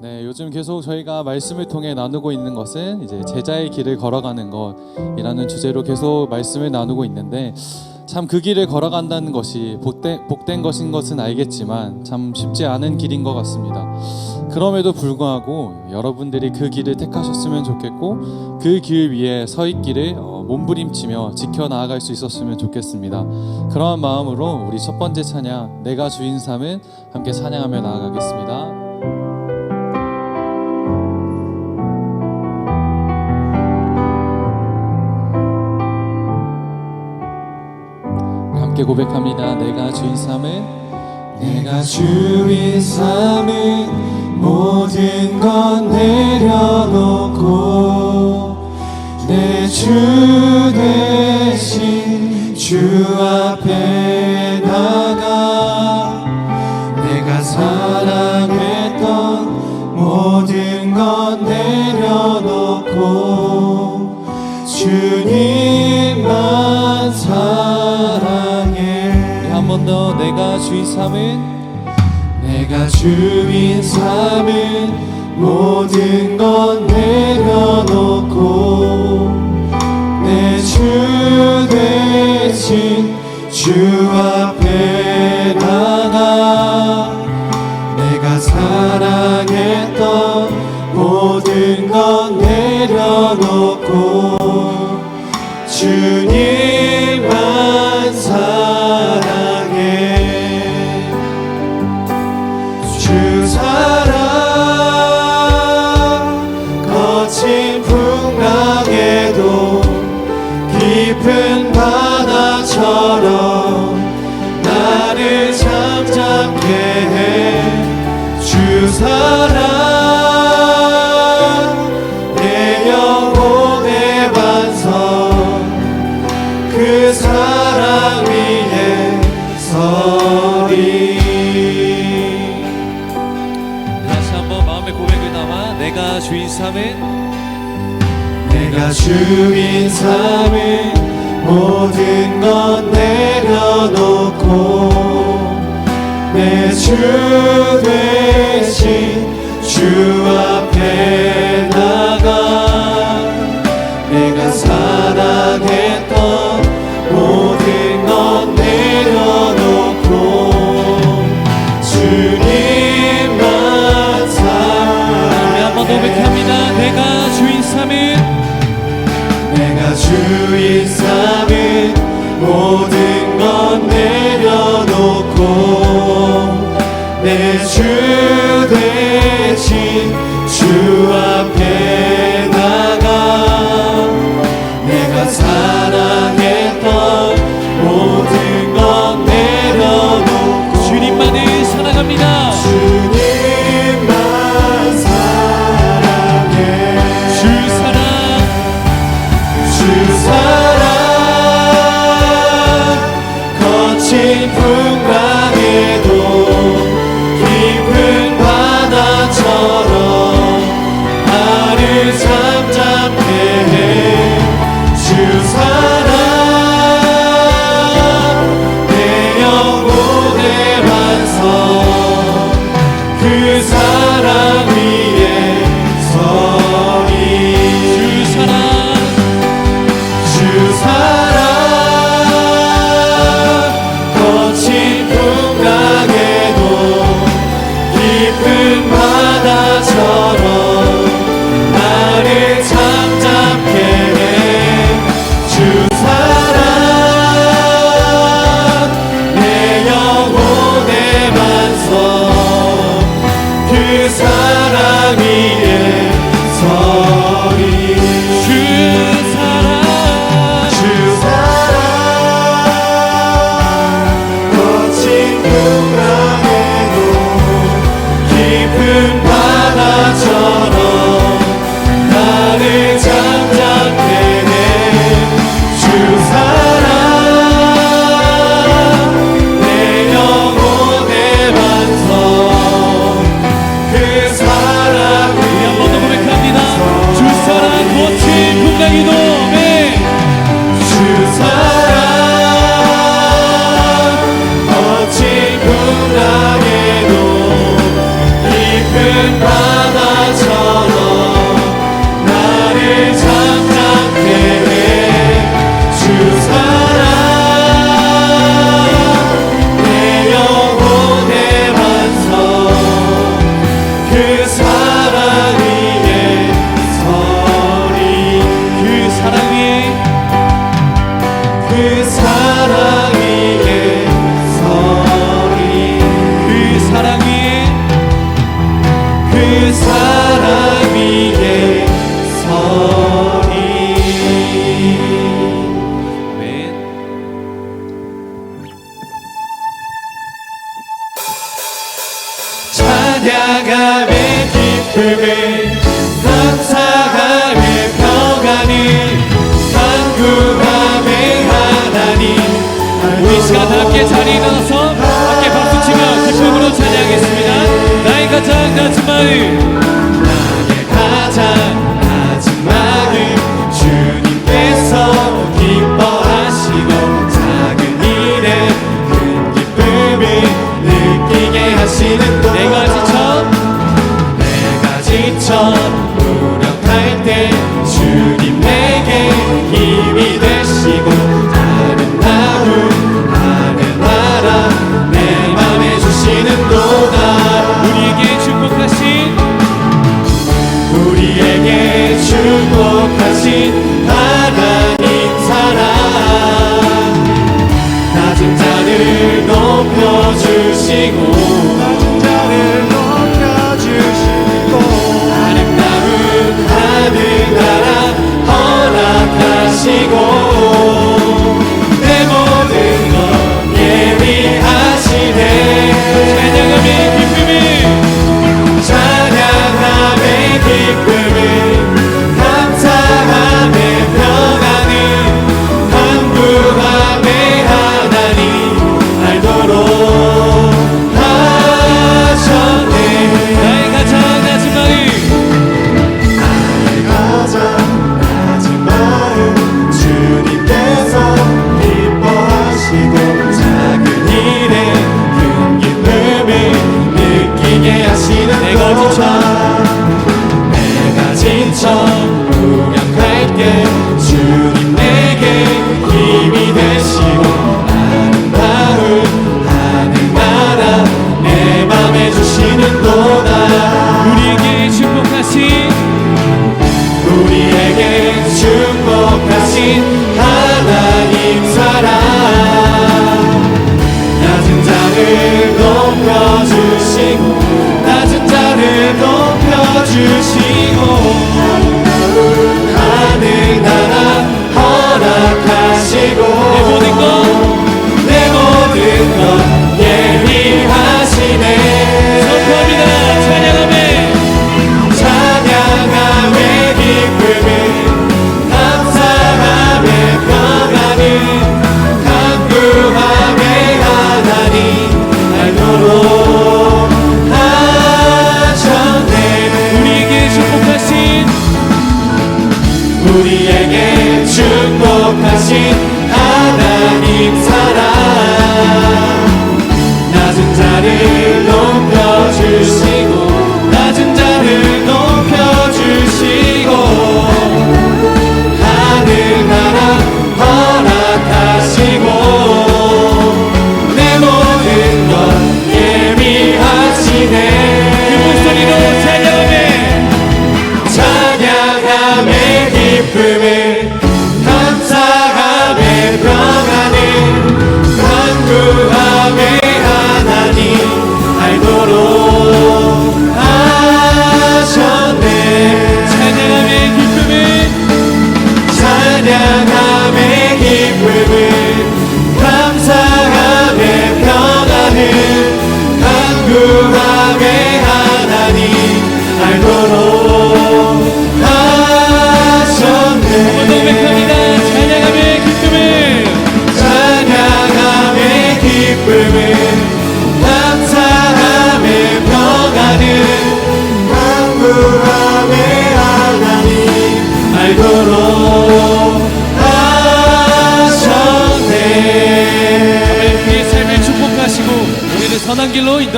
네, 요즘 계속 저희가 말씀을 통해 나누고 있는 것은 이제 제자의 길을 걸어가는 것이라는 주제로 계속 말씀을 나누고 있는데 참 그 길을 걸어간다는 것이 복된, 복된 것인 것은 알겠지만 참 쉽지 않은 길인 것 같습니다. 그럼에도 불구하고 여러분들이 그 길을 택하셨으면 좋겠고 그 길 위에 서 있기를 어, 몸부림치며 지켜 나아갈 수 있었으면 좋겠습니다. 그러한 마음으로 우리 첫 번째 찬양 내가 주인 삼은 함께 찬양하며 나아가겠습니다. 함께 고백합니다. 내가 주인 삼은 내가 주인 삼은 모든 것 내려놓고 내 주 대신 주 앞에 나가 내가 사랑했던 모든 것 내려놓고 주님만 번더 내가 주인 삼은 내가 주인 삼은 모든 것 내려놓고 내 주 대신 주 앞에 나가 내가 사랑했던 모든 것 내려놓고 주인 삼은 내가 주인 삼은 모든 것 내려놓고 내 주 대신 주 앞에 나 주 대신 주 앞에 나가 내가 사랑했던 모든 것 내려놓고 주님만을 사랑합니다. 주님만 사랑해. 주 사랑. 주 사랑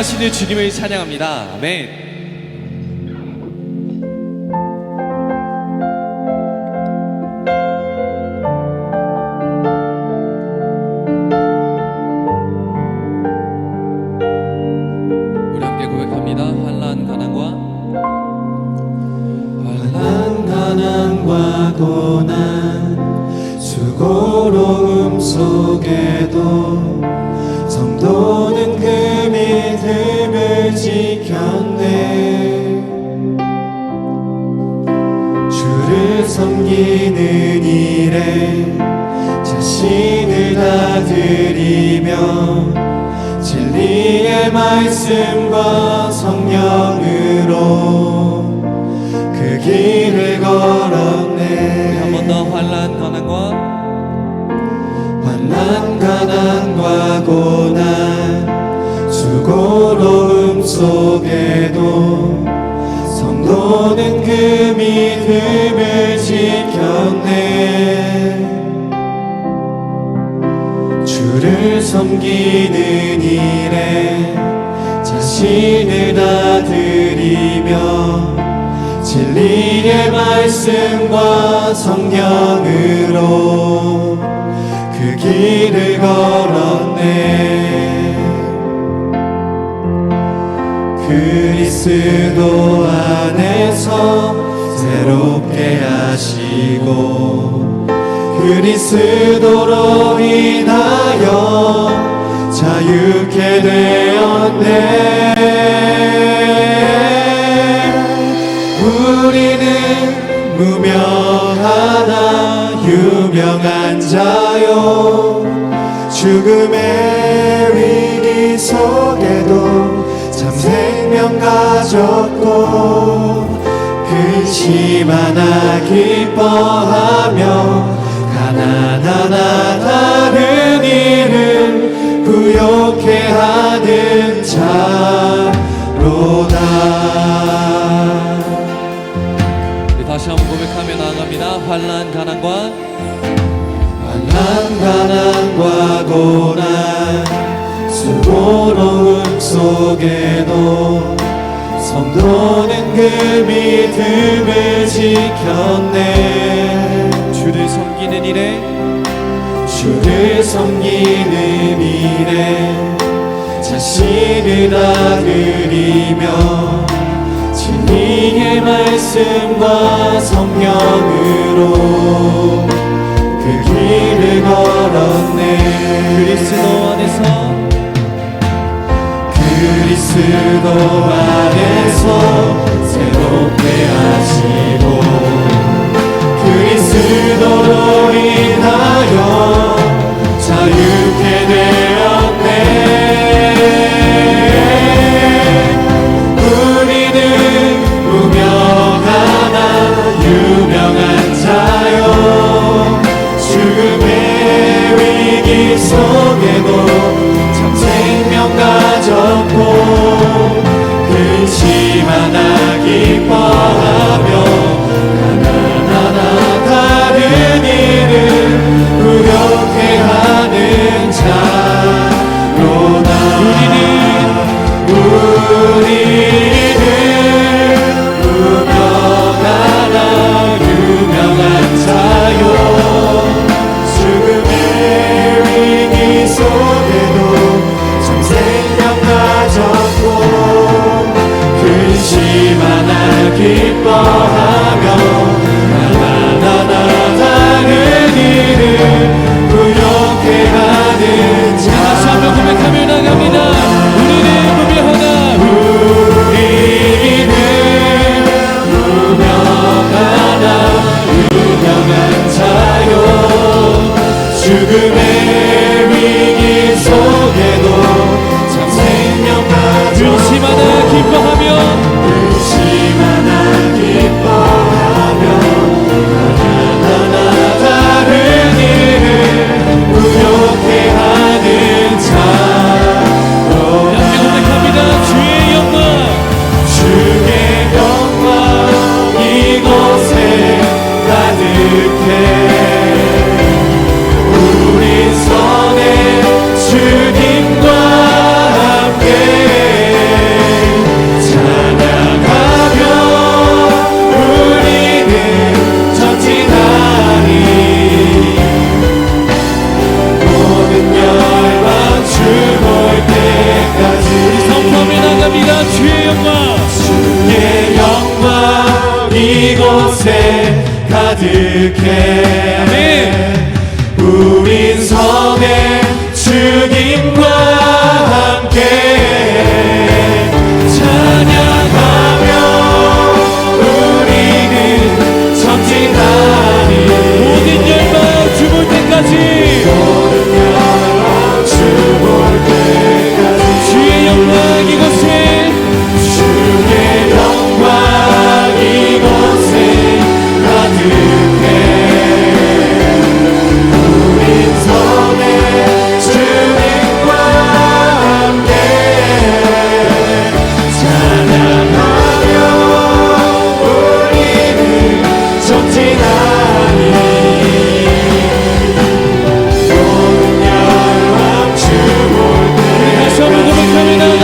기도하시는 주님을 찬양합니다. 아멘. 자신을 다 드리며 진리의 말씀과 성령으로 그 길을 걸었네 한 번 더 환란 가난과 환난 가난과 고난 수고로움 속에도 성도는 그 믿음을 지켰네. 주를 섬기는 일에 자신을 다 드리며 진리의 말씀과 성령으로 그 길을 걸었네 그리스도 안에서 새롭게 하시고 그리스도로 인하여 자유케 되었네. 우리는 무명하나 유명한 자요. 죽음의 위기 속에도 참 생명 가졌고 근심하나 기뻐하며 가난하나 다른 일을 부욕해 하는 자로다 우리 다시 한번 고백하며 나아갑니다. 환란 가난과 환난 가난과 고난 수고로 움 속에도 성도는 그 믿음을 지켰네. 주를 섬기는 일에 주를 섬기는 일에 자신을 다 드리며 진리의 말씀과 성령으로 그리스도 안에서 새롭게 하시고 그리스도로 인하여 자유케 되었네. 우리는 무명하나 유명한 자요 죽음의 위기 속에도 people.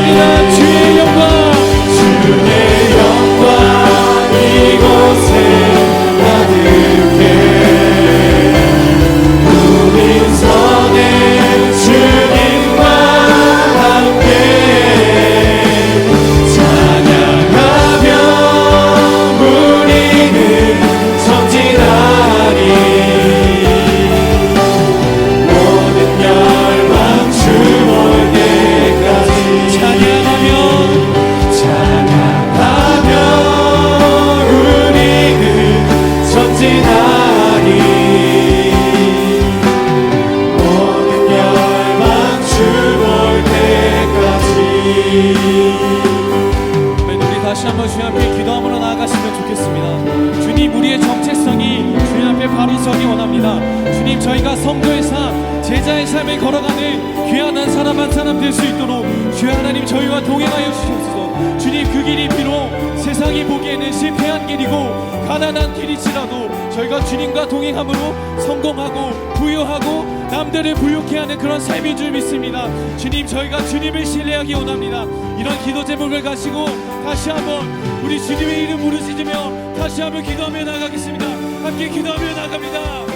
Savior. 길일지라도 저희가 주님과 동행함으로 성공하고 부유하고 남들을 부유케 하는 그런 삶인 줄 믿습니다. 주님 저희가 주님을 신뢰하기 원합니다. 이런 기도 제목을 가지고 다시 한번 우리 주님의 이름 부르짖으며 다시 한번 기도하며 나가겠습니다. 함께 기도하며 나갑니다.